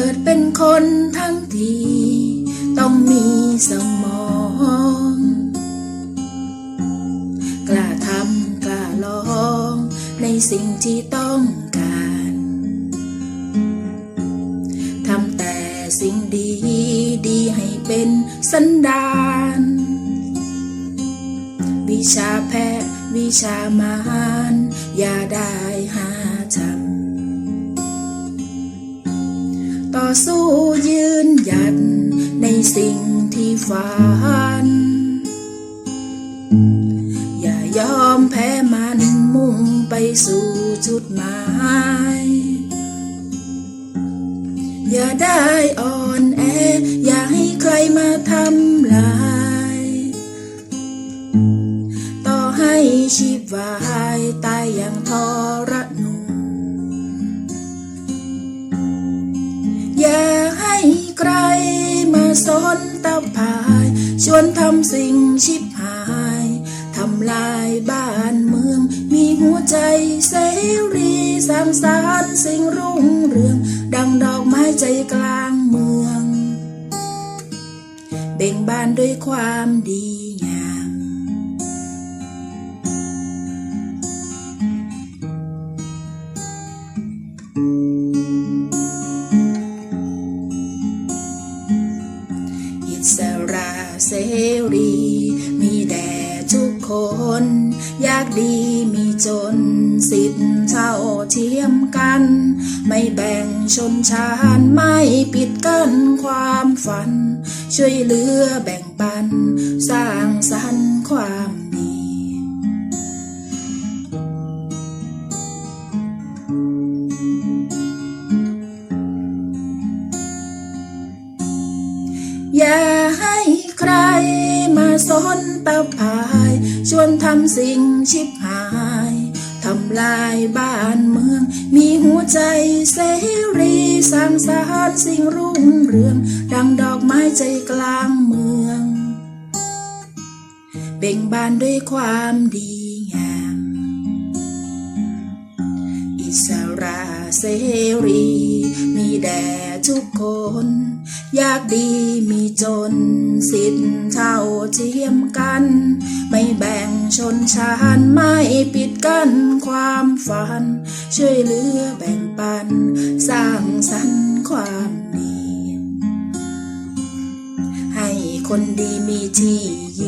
เกิดเป็นคนทั้งที ต้องมีสมองกล้าทำกล้าลอง ในสิ่งที่ต้องการทำแต่สิ่งดีดีให้เป็นสันดานวิชาแพทย์วิชามารอย่าได้หาทาง ต่อสู้ยืนหยัดในสิ่งที่ฝัน อย่ายอมแพ้มันมุ่งไปสู่จุดหมาย อย่าได้อ่อนแอ อย่าให้ใครมาทำลาย ต่อให้ชีพวายตายอย่างทร สนตะพาย ชวนทำสิ่งชิบหาย ทำลายบ้านเมือง มีหัวใจเสรีสร้างสรรสิ่งรุ่งเรือง ดังดอกไม้ใจกลางเมือง เบ่งบานด้วยความดีง เสรี มีแด่ทุกคน ยากดีมีจน สิทธิ์เท่าเทียมกัน ไม่แบ่งชนชาติไม่ปิดกั้นความฝัน ช่วยเหลือแบ่งปัน สร้างสรรค์ความดีอย่า รมาสนตะพาย ชวนทำสิ่งชิบหายทำลายบ้านเมือง มีหัวใจเสรีสร้างสรรค์สิ่งรุ่งเรือง ดังดอกไม้ใจกลางเมือง เบ่งบานด้วยความดี อิสระเสรี มีแด่ทุกคน ยากดีมีจน สิทธิ์เท่าเทียมกัน ไม่แบ่งชนชาติไม่ปิดกั้นความฝัน ช่วยเหลือแบ่งปัน สร้างสรรค์ความดี ให้คนดีมีที่ยืน